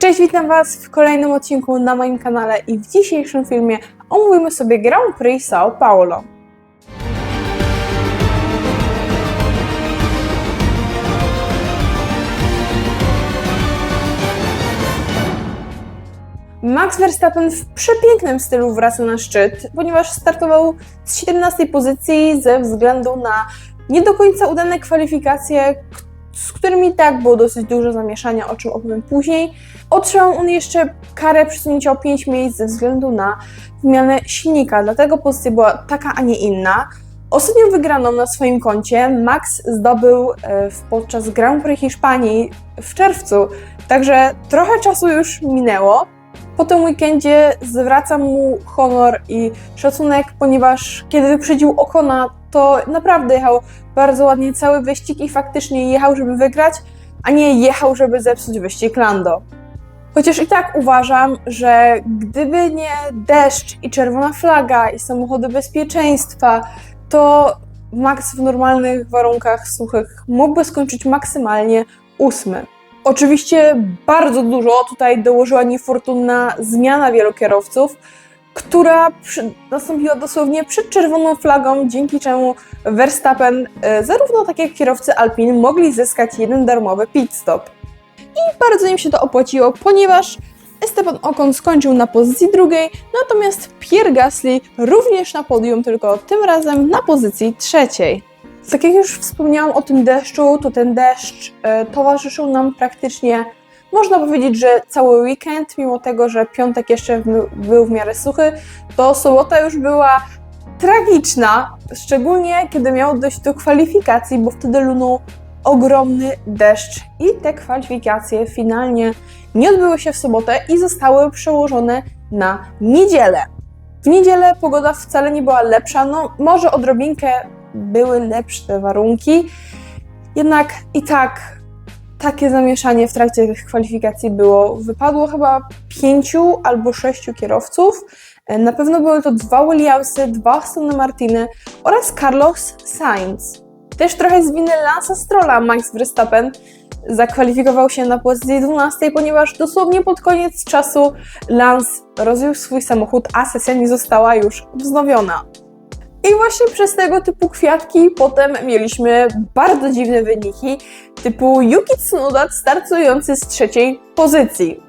Cześć, witam Was w kolejnym odcinku na moim kanale i w dzisiejszym filmie omówimy sobie Grand Prix São Paulo. Max Verstappen w przepięknym stylu wraca na szczyt, ponieważ startował z 17 pozycji ze względu na nie do końca udane kwalifikacje, z którymi tak było dosyć dużo zamieszania, o czym opowiem później. Otrzymał on jeszcze karę przesunięcia o 5 miejsc ze względu na wymianę silnika, dlatego pozycja była taka, a nie inna. Ostatnią wygraną na swoim koncie Max zdobył e, podczas Grand Prix Hiszpanii w czerwcu, także trochę czasu już minęło. Po tym weekendzie zwracam mu honor i szacunek, ponieważ kiedy wyprzedził Okona, to naprawdę jechał bardzo ładnie cały wyścig i faktycznie jechał, żeby wygrać, a nie jechał, żeby zepsuć wyścig Lando. Chociaż i tak uważam, że gdyby nie deszcz i czerwona flaga i samochody bezpieczeństwa, to Max w normalnych warunkach suchych mógłby skończyć maksymalnie ósmy. Oczywiście bardzo dużo tutaj dołożyła niefortunna zmiana wielu kierowców, która przy, nastąpiła dosłownie przed czerwoną flagą, dzięki czemu Verstappen, e, zarówno tak jak kierowcy Alpine, mogli zyskać jeden darmowy pit stop. I bardzo im się to opłaciło, ponieważ Esteban Ocon skończył na pozycji drugiej, natomiast Pierre Gasly również na podium, tylko tym razem na pozycji trzeciej. Tak jak już wspomniałam o tym deszczu, to ten deszcz e, towarzyszył nam praktycznie, można powiedzieć, że cały weekend, mimo tego, że piątek jeszcze był, w miarę suchy, to sobota już była tragiczna, szczególnie kiedy miało dojść do kwalifikacji, bo wtedy lunął ogromny deszcz i te kwalifikacje finalnie nie odbyły się w sobotę i zostały przełożone na niedzielę. W niedzielę pogoda wcale nie była lepsza, no może odrobinkę były lepsze warunki, jednak i tak takie zamieszanie w trakcie tych kwalifikacji było. Wypadło chyba pięciu albo sześciu kierowców. E, Na pewno były to dwa Williamsy, dwa Aston Martiny oraz Carlos Sainz. Też trochę z winy Lansa Strolla Max Verstappen zakwalifikował się na pozycji 12, ponieważ dosłownie pod koniec czasu Lance rozwiózł swój samochód, a sesja nie została już wznowiona. I właśnie przez tego typu kwiatki potem mieliśmy bardzo dziwne wyniki, typu Yuki Tsunoda startujący z trzeciej pozycji.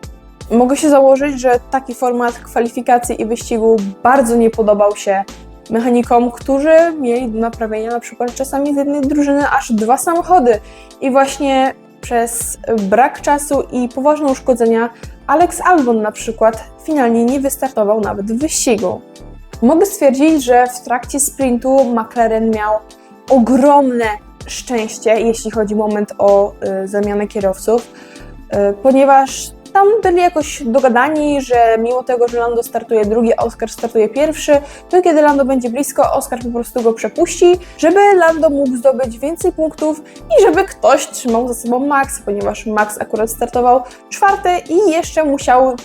Mogę się założyć, że taki format kwalifikacji i wyścigu bardzo nie podobał się mechanikom, którzy mieli do naprawienia na przykład czasami z jednej drużyny aż dwa samochody. I właśnie przez brak czasu i poważne uszkodzenia Alex Albon na przykład finalnie nie wystartował nawet w wyścigu. Mogę stwierdzić, że w trakcie sprintu McLaren miał ogromne szczęście, jeśli chodzi moment o y, zamianę kierowców, y, ponieważ tam byli jakoś dogadani, że mimo tego, że Lando startuje drugi, Oscar startuje pierwszy, to kiedy Lando będzie blisko, Oscar po prostu go przepuści, żeby Lando mógł zdobyć więcej punktów i żeby ktoś trzymał za sobą Max, ponieważ Max akurat startował czwarty i jeszcze musiał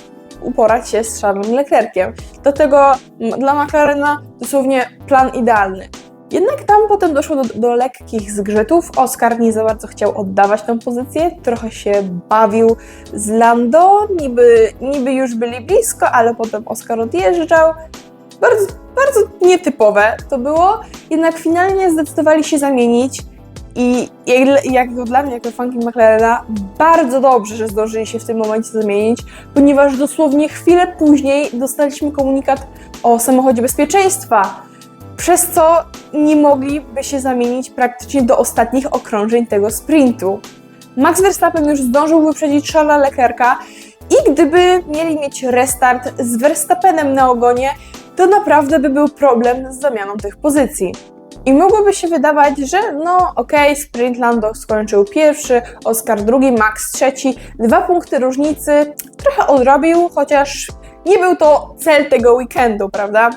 uporać się z Charlesem Leclerciem. Do tego m, dla McLarena dosłownie plan idealny. Jednak tam potem doszło do, do lekkich zgrzytów. Oscar nie za bardzo chciał oddawać tę pozycję, trochę się bawił z Lando, niby, niby już byli blisko, ale potem Oscar odjeżdżał. Bardzo, bardzo nietypowe to było, jednak finalnie zdecydowali się zamienić i jak, jak dla mnie, jako fanki McLarena, bardzo dobrze, że zdążyli się w tym momencie zamienić, ponieważ dosłownie chwilę później dostaliśmy komunikat o samochodzie bezpieczeństwa, przez co nie mogliby się zamienić praktycznie do ostatnich okrążeń tego sprintu. Max Verstappen już zdążył wyprzedzić Charlesa Leclerca i gdyby mieli mieć restart z Verstappenem na ogonie, to naprawdę by był problem z zamianą tych pozycji. I mogłoby się wydawać, że no okej, sprint Lando skończył pierwszy, Oscar drugi, Max trzeci, dwa punkty różnicy, trochę odrobił, chociaż nie był to cel tego weekendu, prawda?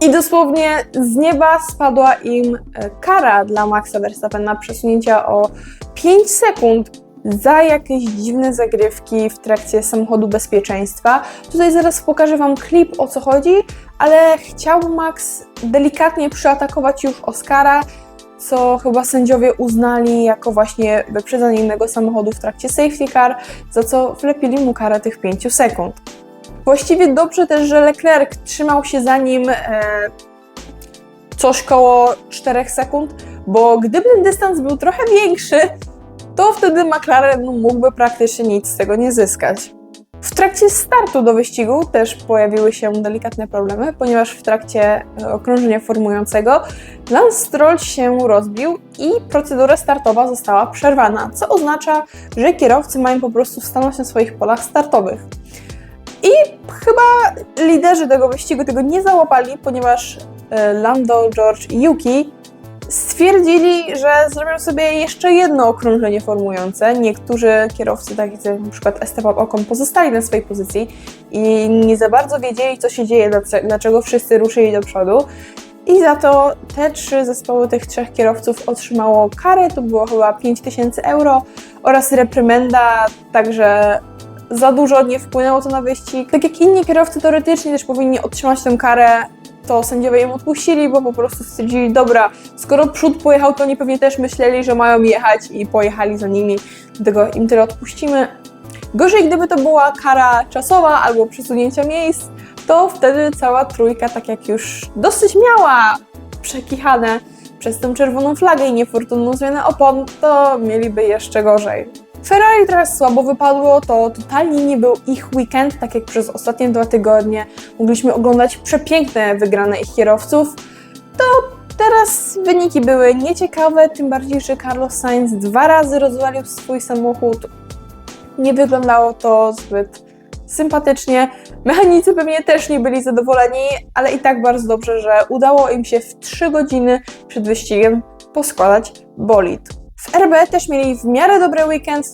I dosłownie z nieba spadła im e, kara dla Maxa Verstappena przesunięcia o 5 sekund za jakieś dziwne zagrywki w trakcie samochodu bezpieczeństwa. Tutaj zaraz pokażę Wam klip o co chodzi, ale chciał Max delikatnie przyatakować już Oscara, co chyba sędziowie uznali jako właśnie wyprzedzanie innego samochodu w trakcie safety car, za co wlepili mu karę tych 5 sekund. Właściwie dobrze też, że Leclerc trzymał się za nim e, coś koło 4 sekund, bo gdyby ten dystans był trochę większy, to wtedy McLaren mógłby praktycznie nic z tego nie zyskać. W trakcie startu do wyścigu też pojawiły się delikatne problemy, ponieważ w trakcie e, okrążenia formującego Lance Stroll się rozbił i procedura startowa została przerwana, co oznacza, że kierowcy mają po prostu stanąć na swoich polach startowych. I chyba liderzy tego wyścigu tego nie załapali, ponieważ e, Lando, George i Yuki stwierdzili, że zrobią sobie jeszcze jedno okrążenie formujące. Niektórzy kierowcy, tak jak przykład Esteban Ocon, pozostali na swojej pozycji i nie za bardzo wiedzieli, co się dzieje, dlaczego wszyscy ruszyli do przodu. I za to te trzy zespoły tych trzech kierowców otrzymało karę, to było chyba 5000 euro oraz reprymenda, także za dużo nie wpłynęło to na wyścig. Tak jak inni kierowcy teoretycznie też powinni otrzymać tę karę, to sędziowie im odpuścili, bo po prostu stwierdzili, dobra, skoro przód pojechał, to oni pewnie też myśleli, że mają jechać i pojechali za nimi, dlatego im tyle odpuścimy. Gorzej, gdyby to była kara czasowa albo przesunięcia miejsc, to wtedy cała trójka, tak jak już dosyć miała przekichane przez tę czerwoną flagę i niefortunną zmianę opon, to mieliby jeszcze gorzej. Ferrari teraz słabo wypadło, to totalnie nie był ich weekend, tak jak przez ostatnie dwa tygodnie mogliśmy oglądać przepiękne wygrane ich kierowców, to teraz wyniki były nieciekawe, tym bardziej, że Carlos Sainz dwa razy rozwalił swój samochód. Nie wyglądało to zbyt sympatycznie. Mechanicy pewnie też nie byli zadowoleni, ale i tak bardzo dobrze, że udało im się w 3 godziny przed wyścigiem poskładać bolid. W RB też mieli w miarę dobry weekend,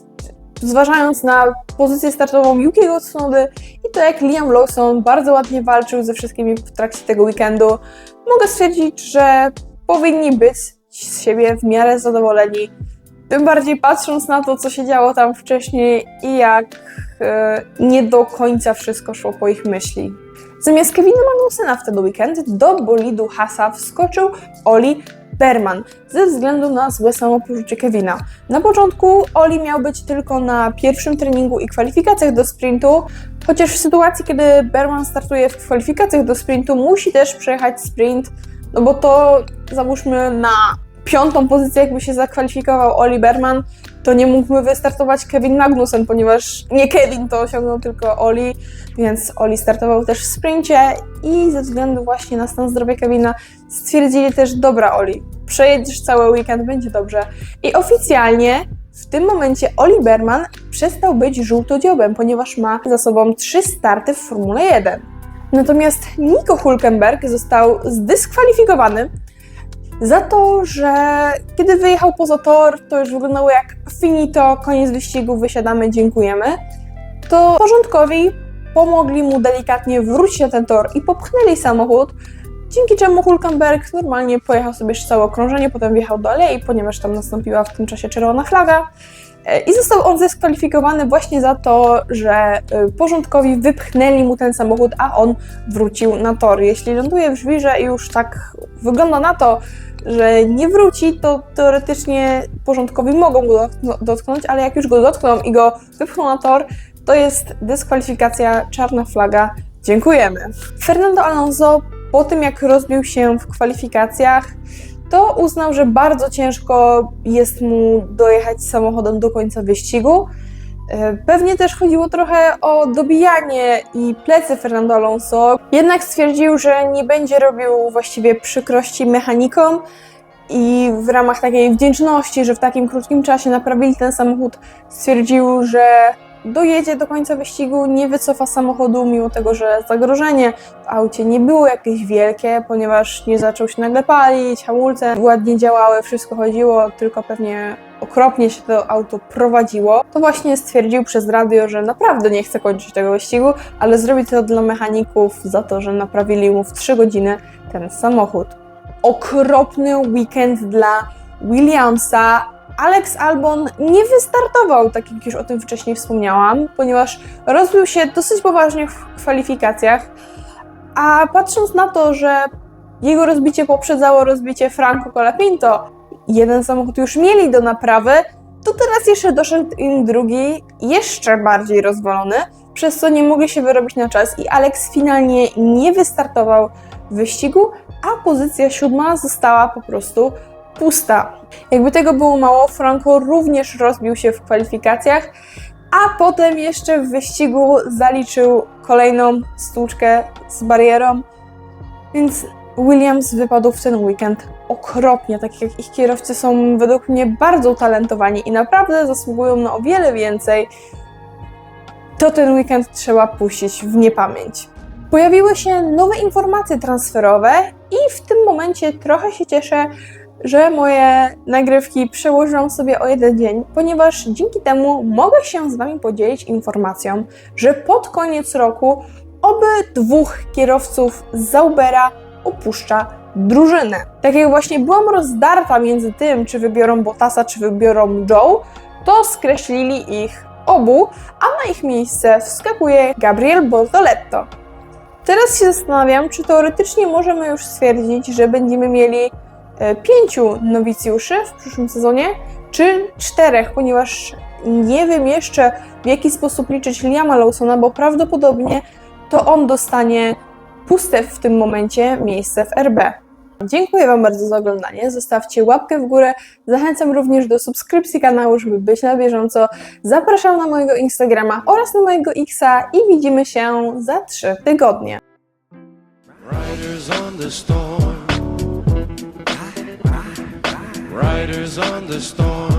zważając na pozycję startową Yukiego Tsunody i to jak Liam Lawson bardzo ładnie walczył ze wszystkimi w trakcie tego weekendu, mogę stwierdzić, że powinni być z siebie w miarę zadowoleni. Tym bardziej patrząc na to, co się działo tam wcześniej i jak e, nie do końca wszystko szło po ich myśli. Zamiast Kevina Magnusena w ten weekend do bolidu Hasa wskoczył Oli Berman ze względu na złe samopoczucie Kevina. Na początku Oli miał być tylko na pierwszym treningu i kwalifikacjach do sprintu, chociaż w sytuacji, kiedy Berman startuje w kwalifikacjach do sprintu, musi też przejechać sprint, no bo to załóżmy na piątą pozycję, jakby się zakwalifikował Oli Berman, to nie mógłby wystartować Kevin Magnussen, ponieważ nie Kevin to osiągnął, tylko Oli, więc Oli startował też w sprincie i ze względu właśnie na stan zdrowia Kevina stwierdzili też, dobra Oli, przejedziesz cały weekend, będzie dobrze. I oficjalnie w tym momencie Oli Berman przestał być żółtodziobem, ponieważ ma za sobą trzy starty w Formule 1. Natomiast Nico Hulkenberg został zdyskwalifikowany za to, że kiedy wyjechał poza tor, to już wyglądało jak finito, koniec wyścigu, wysiadamy, dziękujemy. To porządkowi pomogli mu delikatnie wrócić na ten tor i popchnęli samochód, dzięki czemu Hulkenberg normalnie pojechał sobie jeszcze całe okrążenie, potem wjechał do alei, ponieważ tam nastąpiła w tym czasie czerwona flaga. E, I został on zdyskwalifikowany właśnie za to, że e, porządkowi wypchnęli mu ten samochód, a on wrócił na tor. Jeśli ląduje w żwirze i już tak wygląda na to, że nie wróci, to teoretycznie porządkowi mogą go dotknąć- dotknąć, ale jak już go dotkną i go wypchną na tor, to jest dyskwalifikacja, czarna flaga. Dziękujemy. Fernando Alonso po tym, jak rozbił się w kwalifikacjach, to uznał, że bardzo ciężko jest mu dojechać samochodem do końca wyścigu. E, Pewnie też chodziło trochę o dobijanie i plecy Fernando Alonso, jednak stwierdził, że nie będzie robił właściwie przykrości mechanikom i w ramach takiej wdzięczności, że w takim krótkim czasie naprawili ten samochód, stwierdził, że dojedzie do końca wyścigu, nie wycofa samochodu, mimo tego, że zagrożenie w aucie nie było jakieś wielkie, ponieważ nie zaczął się nagle palić, hamulce ładnie działały, wszystko chodziło, tylko pewnie okropnie się to auto prowadziło, to właśnie stwierdził przez radio, że naprawdę nie chce kończyć tego wyścigu, ale zrobi to dla mechaników za to, że naprawili mu w 3 godziny ten samochód. Okropny weekend dla Williamsa. Alex Albon nie wystartował, tak jak już o tym wcześniej wspomniałam, ponieważ rozbił się dosyć poważnie w kwalifikacjach, a patrząc na to, że jego rozbicie poprzedzało rozbicie Franco Colapinto jeden samochód już mieli do naprawy, to teraz jeszcze doszedł im drugi, jeszcze bardziej rozwalony, przez co nie mogli się wyrobić na czas i Alex finalnie nie wystartował w wyścigu, a pozycja siódma została po prostu pusta. Jakby tego było mało, Franco również rozbił się w kwalifikacjach, a potem jeszcze w wyścigu zaliczył kolejną stłuczkę z barierą, więc Williams wypadł w ten weekend okropnie, tak jak ich kierowcy są według mnie bardzo utalentowani i naprawdę zasługują na o wiele więcej, to ten weekend trzeba puścić w niepamięć. Pojawiły się nowe informacje transferowe i w tym momencie trochę się cieszę, że moje nagrywki przełożyłam sobie o jeden dzień, ponieważ dzięki temu mogę się z Wami podzielić informacją, że pod koniec roku oby dwóch kierowców z Zaubera opuszcza drużynę. Tak jak właśnie byłam rozdarta między tym, czy wybiorą Bottasa, czy wybiorą Joe, to skreślili ich obu, a na ich miejsce wskakuje Gabriel Bortoletto. Teraz się zastanawiam, czy teoretycznie możemy już stwierdzić, że będziemy mieli pięciu nowicjuszy w przyszłym sezonie, czy czterech, ponieważ nie wiem jeszcze w jaki sposób liczyć Liama Lawsona, bo prawdopodobnie to on dostanie puste w tym momencie miejsce w RB. Dziękuję Wam bardzo za oglądanie. Zostawcie łapkę w górę. Zachęcam również do subskrypcji kanału, żeby być na bieżąco. Zapraszam na mojego Instagrama oraz na mojego Xa i widzimy się za trzy tygodnie. Riders on the storm.